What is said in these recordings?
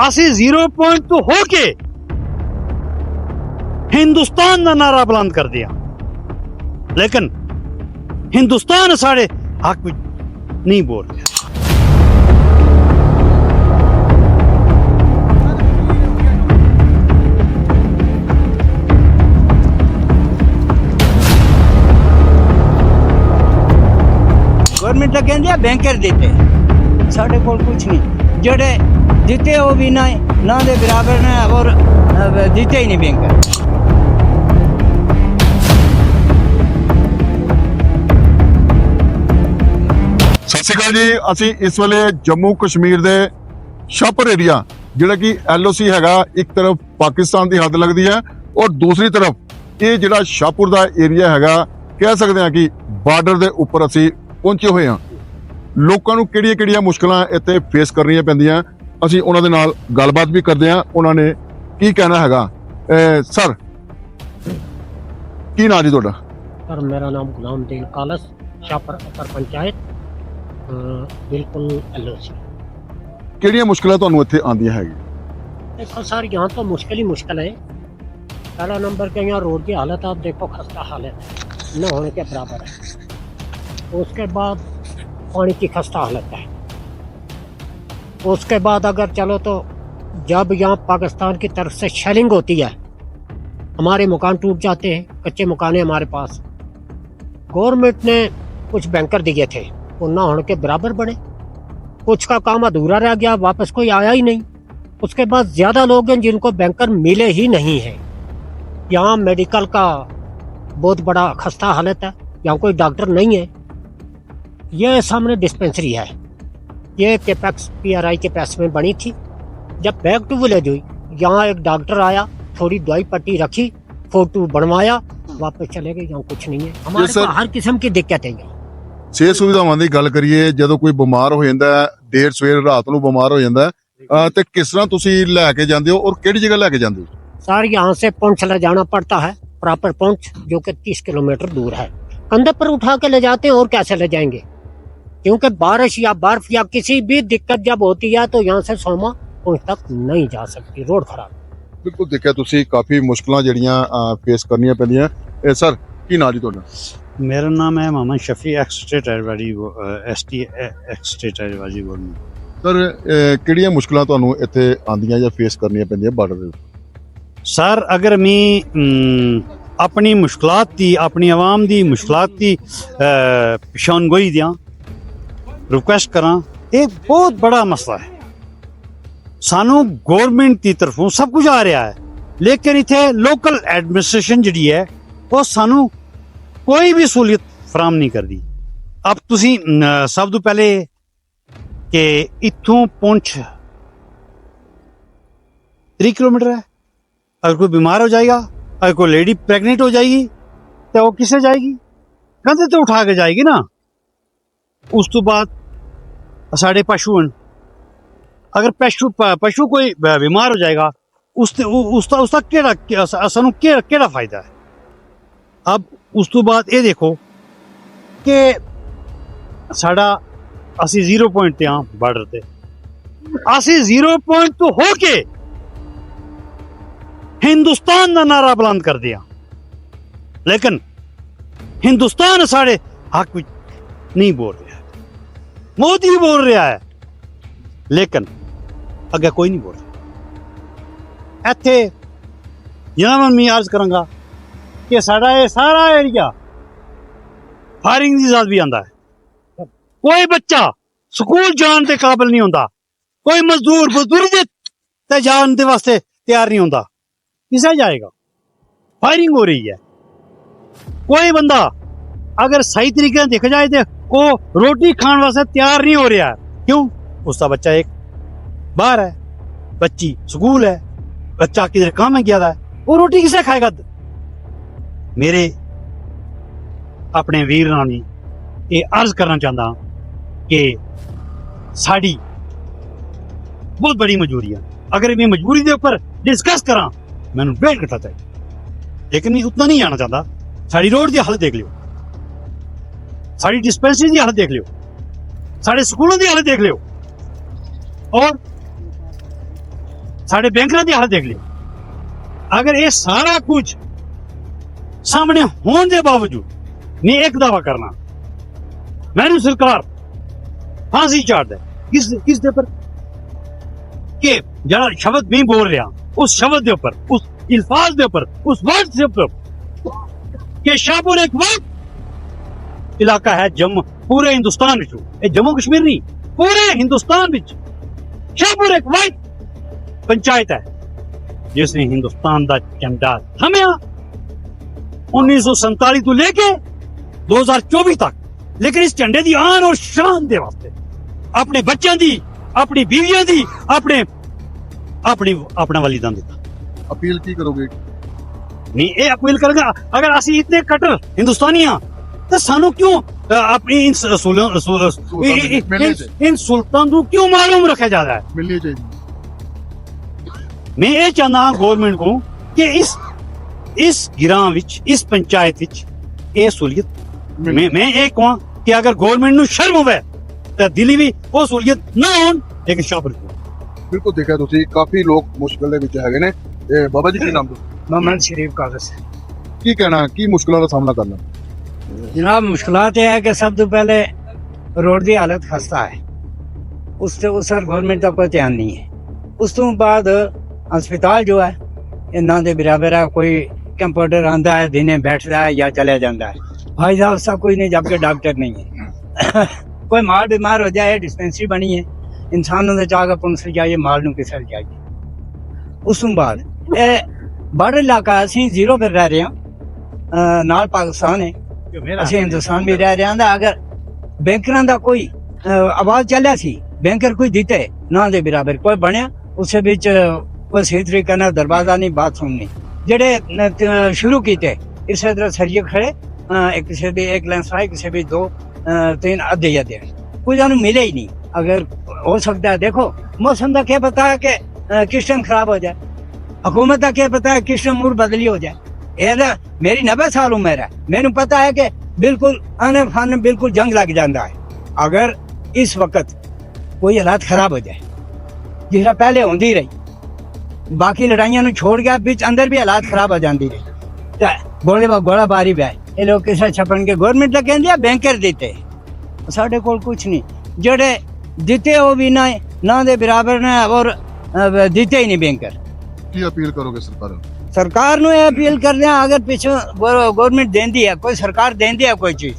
ਅਸੀਂ zero point ਤੋਂ ਹੋ ਕੇ ਹਿੰਦੁਸਤਾਨ ਦਾ ਨਾਰਾ ਬੁਲੰਦ ਕਰਦੇ ਹਾਂ ਲੇਕਿਨ ਹਿੰਦੁਸਤਾਨ ਸਾਡੇ ਹੱਕ ਵਿੱਚ ਨਹੀਂ ਬੋਲ ਰਿਹਾ ਗਵਰਨਮੈਂਟ ਤਾਂ ਕਹਿੰਦੀ ਆ ਬੈਂਕਰ ਦਿੱਤੇ ਸਾਡੇ ਕੋਲ ਕੁਝ ਨਹੀਂ ਜਿਹੜੇ ਦਿੱਤੇ ਉਹ ਵੀ ਨਾ ਨਾ ਦੇ ਬਰਾਬਰ ਨੇ ਔਰ ਅਹ, ਦਿੱਤੇ ਹੀ ਨਹੀਂ ਸਤਿ ਸ਼੍ਰੀ ਅਕਾਲ ਜੀ। ਅਸੀਂ ਇਸ ਵੇਲੇ ਜੰਮੂ ਕਸ਼ਮੀਰ ਦੇ ਸ਼ਾਪਰ ਏਰੀਆ ਜਿਹੜਾ ਕਿ ਐਲਓਸੀ ਹੈਗਾ ਇੱਕ ਤਰਫ ਪਾਕਿਸਤਾਨ ਦੀ ਹੱਦ ਲੱਗਦੀ ਹੈ ਔਰ ਦੂਸਰੀ ਤਰਫ ਇਹ ਜਿਹੜਾ ਸ਼ਾਹਪੁਰ ਦਾ ਏਰੀਆ ਹੈਗਾ ਕਹਿ ਸਕਦੇ ਹਾਂ ਕਿ ਬਾਰਡਰ ਦੇ ਉੱਪਰ ਅਸੀਂ ਪਹੁੰਚੇ ਹੋਏ ਹਾਂ। ਲੋਕਾਂ ਨੂੰ ਕਿਹੜੀਆਂ-ਕਿਹੜੀਆਂ ਮੁਸ਼ਕਲਾਂ ਇੱਥੇ ਫੇਸ ਕਰਨੀਆਂ ਪੈਂਦੀਆਂ? ਅਸੀਂ ਉਹਨਾਂ ਦੇ ਨਾਲ ਗੱਲਬਾਤ ਵੀ ਕਰਦੇ ਹਾਂ ਉਹਨਾਂ ਨੇ ਕੀ ਕਹਿਣਾ ਹੈਗਾ ਅਹ ਸਰ ਕੀ ਨਾਂ ਜੀ ਤੁਹਾਡਾ सर मेरा नाम गुलाम दीन कालस शाहपुर अपर पंचायत अ, बिल्कुल एल ਕਿਹੜੀਆਂ ਮੁਸ਼ਕਲਾਂ ਤੁਹਾਨੂੰ ਇੱਥੇ ਆਉਂਦੀਆਂ ਹੈਗੀਆਂ देखो सर यहाँ तो मुश्किल ही मुश्किल है पहला नंबर के यहाँ रोड की हालत आप देखो खस्ता हालत है न होने के बराबर है उसके बाद पानी की खस्ता हालत है उसके बाद अगर चलो तो जब यहाँ पाकिस्तान की तरफ़ से शेलिंग होती है, हमारे मकान टूट जाते हैं, कच्चे मकान हैं हमारे पास। गवर्नमेंट ने कुछ बैंकर दिए थे, वो ना होने के बराबर बने। कुछ का काम अधूरा रह गया, वापस कोई आया ही नहीं। उसके बाद ज़्यादा लोग हैं जिनको बैंकर मिले ही नहीं है। यहाँ मेडिकल का बहुत बड़ा खस्ता हालत है, यहाँ कोई डॉक्टर नहीं है। ये सामने डिस्पेंसरी है। ये केपेक्स पीआरआई के पैसे में बनी थी जब बैक टू विलेज हुई यहाँ एक डॉक्टर आया थोड़ी दवाई पट्टी रखी फोटो बनवाया वापस चले गए यहाँ कुछ नहीं है हमारे सर- को हर किस्म की दिक्कत है यहाँ ਸਿਹਤ ਸੁਵਿਧਾਵਾਂ ਦੀ ਗੱਲ ਕਰੀਏ ਜਦੋਂ ਕੋਈ ਬਿਮਾਰ ਹੋ ਜਾਂਦਾ ਹੈ ਦੇਰ ਸਵੇਰ ਰਾਤ ਨੂੰ ਬਿਮਾਰ ਹੋ ਜਾਂਦਾ ਹੈ ਅਹ ਤੇ ਕਿਸ ਤਰ੍ਹਾਂ ਤੁਸੀਂ ਲੈ ਕੇ ਜਾਂਦੇ ਹੋ ਔਰ ਕਿਹੜੀ ਜਗ੍ਹਾ ਲੈ ਕੇ ਜਾਂਦੇ ਹੋ सर यहाँ से पुंछ ले जाना पड़ता है प्रॉपर पुंछ जो कि तीस किलोमीटर दूर है कंधे पर उठा के ले जाते हैं और कैसे ले जाएंगे क्योंकि बारिश या बर्फ या किसी भी दिक्कत जब होती है तो यहाँ से सोमा पुंछ तक नहीं जा सकती रोड खराब ਬਿਲਕੁਲ ਦੇਖਿਆ ਤੁਸੀਂ ਕਾਫੀ ਮੁਸ਼ਕਲਾਂ ਜਿਹੜੀਆਂ ਫੇਸ ਕਰਨੀਆਂ ਪੈਂਦੀਆਂ ਇਹ ਸਰ ਕੀ ਨਾਂ ਜੀ ਤੁਹਾਡਾ ਮੇਰਾ ਨਾਮ ਹੈ Mohammad Shafi ex state advisory S T ex state advisory government sir ਅਹ ਕਿਹੜੀਆਂ ਮੁਸ਼ਕਲਾਂ ਤੁਹਾਨੂੰ ਇੱਥੇ ਆਉਂਦੀਆਂ ਜਾਂ ਫੇਸ ਕਰਨੀਆਂ ਪੈਂਦੀਆਂ ਬਾਰਡਰ ਦੇ ਉੱਤੇ ਸਰ ਅਗਰ ਮੈਂ ਅਮ, ਆਪਣੀ ਮੁਸ਼ਕਲਾਤ ਦੀ ਆਪਣੀ ਆਵਾਮ ਦੀ ਮੁਸ਼ਕਲਾਤ ਦੀ ਪਛਾਣਗੋਈ ਦਿਆਂ ਰਿਕੁਐਸਟ ਕਰਾਂ, ਇਹ ਬਹੁਤ ਬੜਾ ਮਸਲਾ ਹੈ। ਸਾਨੂੰ ਗਵਰਨਮੈਂਟ ਦੀ ਤਰਫੋਂ ਸਭ ਕੁਝ ਆ ਰਿਹਾ ਹੈ, ਲੇਕਿਨ ਇੱਥੇ ਲੋਕਲ ਐਡਮਿਨਿਸਟ੍ਰੇਸ਼ਨ ਜਿਹੜੀ ਹੈ, ਉਹ ਸਾਨੂੰ ਕੋਈ ਵੀ ਸਹੂਲਤ ਫਰਾਮ ਨਹੀਂ ਕਰਦੀ। ਅਬ ਤੁਸੀਂ ਸਭ ਤੋਂ ਪਹਿਲੇ ਕਿ ਇੱਥੋਂ ਪਹੁੰਚ 3 ਕਿਲੋਮੀਟਰ ਹੈ। ਅਗਰ ਕੋਈ ਬਿਮਾਰ ਹੋ ਜਾਏਗਾ, ਅਗਰ ਕੋਈ ਲੇਡੀ ਪ੍ਰੈਗਨੈਂਟ ਹੋ ਜਾਏਗੀ, ਤਾਂ ਉਹ ਕਿੱਥੇ ਜਾਏਗੀ? ਕੰਧੇ ਤੇ ਉਠਾ ਕੇ ਜਾਏਗੀ ਨਾ। ਉਸ ਤੋਂ ਬਾਅਦ ਸਾਡੇ ਪਸ਼ੂ ਹਨ। ਅਗਰ ਪਸ਼ੂ ਪ- ਪਸ਼ੂ ਕੋਈ ਬ- ਬਿਮਾਰ ਹੋ ਜਾਏਗਾ, ਉਸ ਤੇ ਉਹ- ਉਸ ਦਾ ਉਸ ਦਾ ਕਿਹੜਾ ਸਾਨੂੰ ਕਿਹੜਾ ਕਿਹੜਾ ਫਾਇਦਾ ਹੈ? ਅਬ ਉਸ ਤੋਂ ਬਾਅਦ ਇਹ ਦੇਖੋ ਕਿ ਸਾਡਾ ਅਸੀਂ 0 ਪੁਆਇੰਟ ਤੇ ਆ ਬਾਰਡਰ ਤੇ। ਅਸੀਂ 0 ਪੁਆਇੰਟ ਤੋਂ ਹੋ ਕੇ ਹਿੰਦੁਸਤਾਨ ਦਾ ਨਾਰਾ ਬੁਲੰਦ ਕਰਦੇ ਆ ਲੇਕਿਨ ਹਿੰਦੁਸਤਾਨ ਸਾਡੇ ਹੱਕ ਵਿੱਚ ਨਹੀਂ ਬੋਲ ਰਿਹਾ। ਮੋਦੀ ਬੋਲ ਰਿਹਾ ਹੈ ਲੇਕਿਨ ਅੱਗੇ ਕੋਈ ਨਹੀਂ ਬੋਲ ਰਿਹਾ ਇੱਥੇ ਜਨਾਬ ਮੈਂ ਅਰਜ਼ ਕਰਾਂਗਾ ਕਿ ਸਾਡਾ ਇਹ ਸਾਰਾ ਏਰੀਆ ਫਾਇਰਿੰਗ ਦੀ ਇਜਾਜ਼ਤ ਵੀ ਆਂਦਾ ਹੈ ਕੋਈ ਬੱਚਾ ਸਕੂਲ ਜਾਣ ਦੇ ਕਾਬਿਲ ਨਹੀਂ ਹੁੰਦਾ ਕੋਈ ਮਜ਼ਦੂਰ ਮਜ਼ਦੂਰੀ ਦੇ ਤੇ ਜਾਣ ਦੇ ਵਾਸਤੇ ਤਿਆਰ ਨਹੀਂ ਹੁੰਦਾ किसे जाएगा फायरिंग हो रही है कोई बंदा अगर सही तरीके से देखा जाए ਉਹ ਰੋਟੀ ਖਾਣ ਵਾਸਤੇ ਤਿਆਰ ਨਹੀਂ ਹੋ ਰਿਹਾ। ਕਿਉਂ? ਉਸ ਦਾ ਬੱਚਾ ਇੱਕ ਬਾਹਰ ਹੈ। ਬੱਚੀ ਸਕੂਲ ਹੈ। ਬੱਚਾ ਕਿਧਰ ਕੰਮ ਹੈ ਗਿਆ ਦਾ ਉਹ ਰੋਟੀ ਕਿਸੇ ਖਾਏਗਾ ਮੇਰੇ ਆਪਣੇ ਵੀਰ ਨਾਲ ਇਹ ਅਰਜ਼ ਕਰਨਾ ਚਾਹੁੰਦਾ ਕਿ ਸਾਡੀ ਬਹੁਤ ਬੜੀ ਮਜਬੂਰੀ ਹੈ ਅਗਰ ਮੈਂ ਮਜਬੂਰੀ ਦੇ ਉੱਪਰ ਡਿਸਕਸ ਕਰਾਂ, ਮੈਨੂੰ ਬੇੜ ਘਟਾ ਚਾਹੀਦਾ। ਲੇਕਿਨ ਨਹੀਂ ਉਤਨਾ ਨਹੀਂ ਆਣਾ ਚਾਹੁੰਦਾ। ਸਾਡੀ ਰੋਡ ਦੀ ਹਾਲਤ ਦੇਖ ਲਿਓ। ਸਾਡੀ ਡਿਸਪੈਂਸਰੀ ਦੀ ਹਾਲਤ ਦੇਖ ਲਿਓ ਸਾਡੇ ਸਕੂਲਾਂ ਦੀ ਹਾਲਤ ਦੇਖ ਲਿਓ ਔਰ ਸਾਡੇ ਬੈਂਕਾਂ ਦੀ ਹਾਲਤ ਦੇਖ ਲਿਓ ਅਗਰ ਇਹ ਸਾਰਾ ਕੁਝ ਸਾਹਮਣੇ ਹੋਣ ਦੇ ਬਾਵਜੂਦ ਨਹੀਂ ਇੱਕ ਦਾਵਾ ਕਰਨਾ ਮੈਨੂੰ ਸਰਕਾਰ ਫਾਂਸੀ ਚਾੜਦਾ ਹੈ। ਕਿਸ ਕਿਸ ਦੇ ਪਰ ਕਿ ਜਿਹੜਾ ਸ਼ਬਦ ਨਹੀਂ ਬੋਲ ਰਿਹਾ ਉਸ ਸ਼ਬਦ ਦੇ ਉੱਪਰ ਉਸ ਇਲਫਾਜ਼ ਦੇ ਉੱਪਰ ਉਸ ਵਰਡ ਦੇ ਉੱਪਰ ਕਿ ਸ਼ਾਹਪੁਰ ਇੱਕ ਵਕਤ ਇਲਾਕਾ ਹੈ ਜੰਮ ਪੂਰੇ ਹਿੰਦੁਸਤਾਨ ਵਿੱਚ। ਇਹ ਜੰਮੂ ਕਸ਼ਮੀਰ ਨਹੀਂ ਪੂਰੇ ਹਿੰਦੁਸਤਾਨ ਵਿੱਚ। ਸ਼ਾਹਪੁਰ ਇੱਕ ਵਕਤ ਪੰਚਾਇਤ ਹੈ ਜਿਸ ਨੇ ਹਿੰਦੁਸਤਾਨ ਦਾ ਝੰਡਾ ਥਮਿਆ। 1947 ਤੋਂ ਲੈ ਕੇ 2024 ਤੱਕ। ਲੇਕਿਨ ਇਸ ਝੰਡੇ ਦੀ ਆਨ ਔਰ ਸ਼ਾਨ ਦੇ ਵਾਸਤੇ ਆਪਣੇ ਬੱਚਿਆਂ ਦੀ ਆਪਣੀ ਬੀਵੀਆਂ ਦੀ ਆਪਣੇ ਆਪਣੀ ਆਪਣਾ ਬਲੀਦਾਨ ਦਿੱਤਾ। ਅਪੀਲ ਕੀ ਕਰੋਗੇ? ਨਹੀਂ ਇਹ ਅਪੀਲ ਕਰਾਂਗਾ ਅਗਰ ਅਸੀਂ ਇਤਨੇ ਕਟਰ ਹਿੰਦੁਸਤਾਨੀ ਹਾਂ ਤਾਂ ਸਾਨੂੰ ਕਿਉਂ ਆਪਣੀ ਇਨ इन ਸੁਲਤਾਨ ਨੂੰ ਕਿਉਂ ਮਾਲੂਮ ਰੱਖਿਆ ਜਾ ਰਿਹਾ ਹੈ? ਮਿਲਣੀ ਚਾਹੀਦੀ। ਮੈਂ ਇਹ ਚਾਹੁੰਦਾ ਹਾਂ ਗਵਰਨਮੈਂਟ ਨੂੰ ਕਿ ਇਸ ਇਸ ਗਿਰਾਂ ਵਿੱਚ ਇਸ ਪੰਚਾਇਤ ਵਿੱਚ ਇਹ ਸਹੂਲੀਅਤ ਮੈਂ ਮੈਂ ਇਹ ਕਹਾਂ ਕਿ ਅਗਰ ਗਵਰਨਮੈਂਟ ਨੂੰ ਸ਼ਰਮ ਹੋਵੇ ਤਾਂ ਦਿੱਲੀ ਵੀ ਉਹ ਸਹੂਲੀਅਤ ਨਾ ਹੋਣ ਇੱਕ ਸ਼ਾਪਰ ਬਿਲਕੁਲ ਦੇਖਿਆ ਤੁਸੀਂ ਕਾਫੀ ਲੋਕ ਮੁਸ਼ਕਲ ਦੇ ਵਿੱਚ ਹੈਗੇ ਨੇ। ਇਹ ਬਾਬਾ ਜੀ ਕੀ ਨਾਮ ਤੋਂ ਮਮਨ ਸ਼ਰੀਫ ਕਾਗਜ਼ ਕੀ ਕਹਿਣਾ ਕੀ ਮੁਸ਼ਕਲਾਂ ਦਾ ਸਾਹਮਣਾ ਕਰਨਾ? जनाब मुश्किलात ये है कि सब तो पहले रोड की हालत खस्ता है उस ते उस पर गवर्नमेंट का कोई ध्यान नहीं है उस तो बाद हस्पताल जो है ये ना दे बराबर है कोई कंपाउंडर आंदा है दिने बैठता है या चले जाता है भाई साहब सब कुछ नहीं जबकि डॉक्टर नहीं है कोई माल बीमार हो जाए डिस्पेंसरी बनी है इंसानों ने जाकर पुलिस जाइए माल ਨੂੰ ਕਿਸੇ ਜਾਈਏ ਉਸ ਤੋਂ ਬਾਅਦ ਇਹ ਬੜਾ ਇਲਾਕਾ ਅਸੀਂ ਜ਼ੀਰੋ ਪਰ ਰਹਿ ਰਹੇ ਹਾਂ ਅਹ ਨਾਲ ਪਾਕਿਸਤਾਨ ਹੈ ਅਸੀਂ ਹਿੰਦੁਸਤਾਨ ਵੀ ਰਹਿ ਰਹੇ ਹਾਂ ਤਾਂ ਅਗਰ ਬੈਂਕਰਾਂ ਦਾ ਕੋਈ ਅਹ, ਆਵਾਜ਼ ਚੱਲਿਆ ਸੀ ਬੈਂਕਰ ਕੋਈ ਦਿੱਤੇ ਨਾ ਦੇ ਬਰਾਬਰ ਕੋਈ ਬਣਿਆ ਉਸੇ ਵਿੱਚ ਕੋਈ ਸਹੀ ਤਰੀਕੇ ਨਾਲ ਦਰਵਾਜ਼ਾ ਨਹੀਂ ਬਾਥਰੂਮ ਨਹੀਂ ਜਿਹੜੇ ਨ- ਤ- ਸ਼ੁਰੂ ਕੀਤੇ ਇਸੇ ਤਰ੍ਹਾਂ ਸਰੀਏ ਖੜੇ ਅਹ, ਇੱਕ ਕਿਸੇ ਦੀ ਇੱਕ ਲੈਂਸ ਆਈ ਕਿਸੇ ਵੀ ਦੋ ਅਹ, ਤਿੰਨ ਅੱਧੇ ਅੱਧੇ ਕੁਝ ਨੂੰ ਮਿਲੇ ਹੀ ਨਹੀਂ अगर हो सकता है देखो मौसम का क्या पता है कि अ, किस टाइम खराब हो जाए हुकूमत का क्या पता है किस टाइम मूड बदली हो जाए ਇਹਦਾ ਮੇਰੀ 90 ਸਾਲ ਉਮਰ ਹੈ। ਮੈਨੂੰ ਪਤਾ ਹੈ ਕਿ ਬਿਲਕੁਲ ਆਨੇ ਫਨ ਬਿਲਕੁਲ ਜੰਗ ਲੱਗ ਜਾਂਦਾ ਹੈ। ਅਗਰ ਇਸ ਵਕਤ ਕੋਈ ਹਾਲਾਤ ਖਰਾਬ ਹੋ ਜਾਏ, ਜਿਹੜਾ ਪਹਿਲੇ ਹੁੰਦੀ ਰਹੀ, ਬਾਕੀ ਲੜਾਈਆਂ ਨੂੰ ਛੋੜ ਗਿਆ, ਵਿੱਚ ਅੰਦਰ ਵੀ ਹਾਲਾਤ ਖਰਾਬ ਹੋ ਜਾਂਦੀ ਰਹੀ। ਤੇ ਗੋਲੇ ਬਾ, ਗੋਲਾ ਬਾਰੀ ਬੈ ਇਹ ਲੋਕ ਕਿਸੇ ਛਪਣ ਕੇ ਗਵਰਨਮੈਂਟ ਦਾ ਕਹਿੰਦੇ ਆ ਬੈਂਕਰ ਦਿੱਤੇ। ਸਾਡੇ ਕੋਲ ਕੁਝ ਨਹੀਂ। ਜਿਹੜੇ ਦਿੱਤੇ ਉਹ ਵੀ ਨਾ ਨਾ ਦੇ ਬਰਾਬਰ ਨੇ ਔਰ ਦਿੱਤੇ ਹੀ ਨਹੀਂ ਬੈਂਕਰ ਕੀ ਅਪੀਲ ਕਰੋਗੇ ਸਰਕਾਰ ਨੂੰ? ਸਰਕਾਰ ਨੂੰ ਇਹ ਅਪੀਲ ਕਰਦੇ ਆ ਅਗਰ ਪਿੱਛੋਂ ਗਵਰਨਮੈਂट ਦੇਂਦੀ ਹੈ, ਕੋਈ ਸਰਕਾਰ ਦੇਂਦੀ ਹੈ ਕੋਈ ਚੀਜ਼,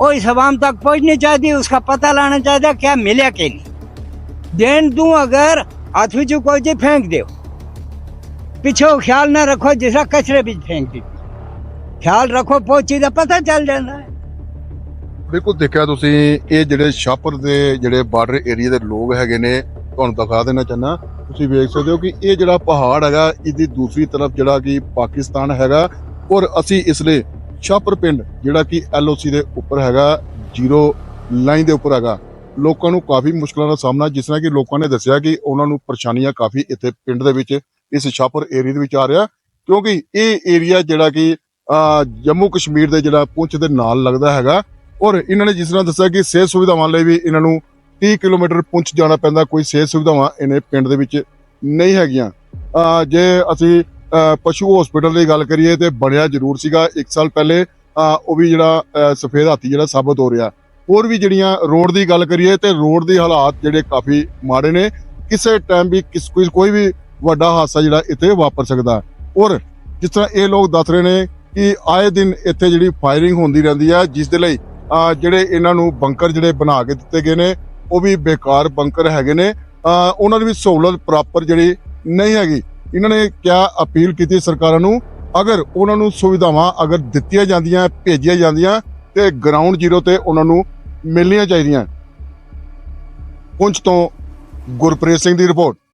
ਉਹ ਇਸ ਆਵਾਮ ਤੱਕ ਪਹੁੰਚਣੀ ਚਾਹੀਦੀ, ਉਸਕਾ ਪਤਾ ਲਾਣਾ ਚਾਹੀਦਾ ਕਿਆ ਮਿਲਿਆ ਕਿ ਨਹੀਂ। ਦੇਣ ਦੂੰ ਅਗਰ ਹੱਥ ਵਿੱਚ ਕੋਈ ਚੀਜ਼ ਫੇਂਕ ਦਿਓ। ਪਿੱਛੋਂ ਖਿਆਲ ਨਾ ਰੱਖੋ ਜਿਸਾ ਕਚਰੇ ਵਿੱਚ ਫੇਂਕ ਦਿੱਤੀ ਖਿਆਲ ਰੱਖੋ, ਪਹੁੰਚੀ ਦਾ ਪਤਾ ਚੱਲ ਜਾਂਦਾ ਹੈ। ਬਿਲਕੁਲ ਦੇਖਿਆ ਤੁਸੀਂ, ਇਹ ਜਿਹੜੇ ਸ਼ਾਪਰ ਦੇ ਜਿਹੜੇ ਬਾਰਡਰ ਏਰੀਆ ਦੇ ਲੋਕ ਹੈਗੇ ਨੇ, ਤੁਹਾਨੂੰ ਦਿਖਾ ਦੇਣਾ ਚਾਹਨਾ ਤੁਸੀਂ ਵੇਖ ਸਕਦੇ ਹੋ ਕਿ ਇਹ ਜਿਹੜਾ ਪਹਾੜ ਹੈਗਾ, ਇਹਦੀ ਦੂਸਰੀ ਤਰਫ ਜਿਹੜਾ ਕਿ ਪਾਕਿਸਤਾਨ ਹੈਗਾ ਔਰ ਅਸੀਂ ਇਸ ਲਈ ਸ਼ਾਹਪੁਰ ਪਿੰਡ ਜਿਹੜਾ ਕਿ ਐਲਓਸੀ ਦੇ ਉੱਪਰ ਹੈਗਾ, ਜ਼ੀਰੋ ਲਾਈਨ ਦੇ ਉੱਪਰ ਹੈਗਾ। ਲੋਕਾਂ ਨੂੰ ਕਾਫੀ ਮੁਸ਼ਕਲਾਂ ਦਾ ਸਾਹਮਣਾ, ਜਿਸ ਤਰ੍ਹਾਂ ਕਿ ਲੋਕਾਂ ਨੇ ਦੱਸਿਆ ਕਿ ਉਹਨਾਂ ਨੂੰ ਪਰੇਸ਼ਾਨੀਆਂ ਕਾਫੀ ਇੱਥੇ ਪਿੰਡ ਦੇ ਵਿੱਚ, ਇਸ ਸ਼ਾਹਪੁਰ ਏਰੀਆ ਦੇ ਵਿੱਚ ਆ ਰਿਹਾ। ਕਿਉਂਕਿ ਇਹ ਏਰੀਆ ਜਿਹੜਾ ਕਿ ਜੰਮੂ ਕਸ਼ਮੀਰ ਦੇ ਜਿਹੜਾ ਪੁੰਛ ਦੇ ਨਾਲ ਲੱਗਦਾ ਹੈਗਾ ਔਰ ਇਹਨਾਂ ਨੇ ਜਿਸ ਤਰ੍ਹਾਂ ਦੱਸਿਆ ਕਿ ਸਿਹਤ ਸੁਵਿਧਾਵਾਂ ਲਈ ਵੀ ਇਹਨਾਂ ਨੂੰ 30 ਕਿਲੋਮੀਟਰ ਪੁੰਛ ਜਾਣਾ ਪੈਂਦਾ, ਕੋਈ ਸਿਹਤ ਸੁਵਿਧਾਵਾਂ ਇਹਨੇ ਪਿੰਡ ਦੇ ਵਿੱਚ ਨਹੀਂ ਹੈਗੀਆਂ। ਜੇ ਅਸੀਂ ਪਸ਼ੂ ਹਸਪੀਟਲ ਦੀ ਗੱਲ ਕਰੀਏ ਤੇ ਬਣਿਆ ਜ਼ਰੂਰ ਸੀਗਾ 1 ਸਾਲ ਪਹਿਲੇ ਉਹ ਵੀ ਜਿਹੜਾ ਅਹ ਸਫੇਦ ਹਾਥੀ ਜਿਹੜਾ ਸਾਬਤ ਹੋ ਰਿਹਾ। ਹੋਰ ਵੀ ਜਿਹੜੀਆਂ ਰੋਡ ਦੀ ਗੱਲ ਕਰੀਏ ਤੇ ਰੋਡ ਦੇ ਹਾਲਾਤ ਜਿਹੜੇ ਕਾਫੀ ਮਾੜੇ ਨੇ, ਕਿਸੇ ਟਾਈਮ ਵੀ ਕਿਸ, ਕੋਈ ਵੀ ਵੱਡਾ ਹਾਦਸਾ ਜਿਹੜਾ ਇੱਥੇ ਵਾਪਰ ਸਕਦਾ। ਔਰ ਜਿਸ ਤਰ੍ਹਾਂ ਇਹ ਲੋਕ ਦੱਸ ਰਹੇ ਨੇ ਕਿ ਆਏ ਦਿਨ ਇੱਥੇ ਜਿਹੜੀ ਫਾਇਰਿੰਗ ਹੁੰਦੀ ਰਹਿੰਦੀ ਹੈ, ਜਿਸ ਦੇ ਲਈ ਜਿਹੜੇ ਇਹਨਾਂ ਨੂੰ ਬੰਕਰ ਜਿਹੜੇ ਬਣਾ ਕੇ ਦਿੱਤੇ ਗਏ ਨੇ ਉਹ ਵੀ ਬੇਕਾਰ ਬੰਕਰ ਹੈਗੇ ਨੇ। ਉਹਨਾਂ ਦੀ ਵੀ ਸਹੂਲਤ ਪ੍ਰਾਪਰ ਜਿਹੜੀ ਨਹੀਂ ਹੈਗੀ। ਇਹਨਾਂ ਨੇ ਕਿਆ ਅਪੀਲ ਕੀਤੀ ਸਰਕਾਰਾਂ ਨੂੰ? ਅਗਰ ਉਹਨਾਂ ਨੂੰ ਸੁਵਿਧਾਵਾਂ ਅਗਰ ਦਿੱਤੀਆਂ ਜਾਂਦੀਆਂ, ਭੇਜੀਆਂ ਜਾਂਦੀਆਂ, ਤੇ ਗਰਾਊਂਡ ਜ਼ੀਰੋ ਤੇ ਉਹਨਾਂ ਨੂੰ ਮਿਲਣੀਆਂ ਚਾਹੀਦੀਆਂ। ਪੁੰਛ ਤੋਂ ਗੁਰਪ੍ਰੀਤ ਸਿੰਘ ਦੀ ਰਿਪੋਰਟ।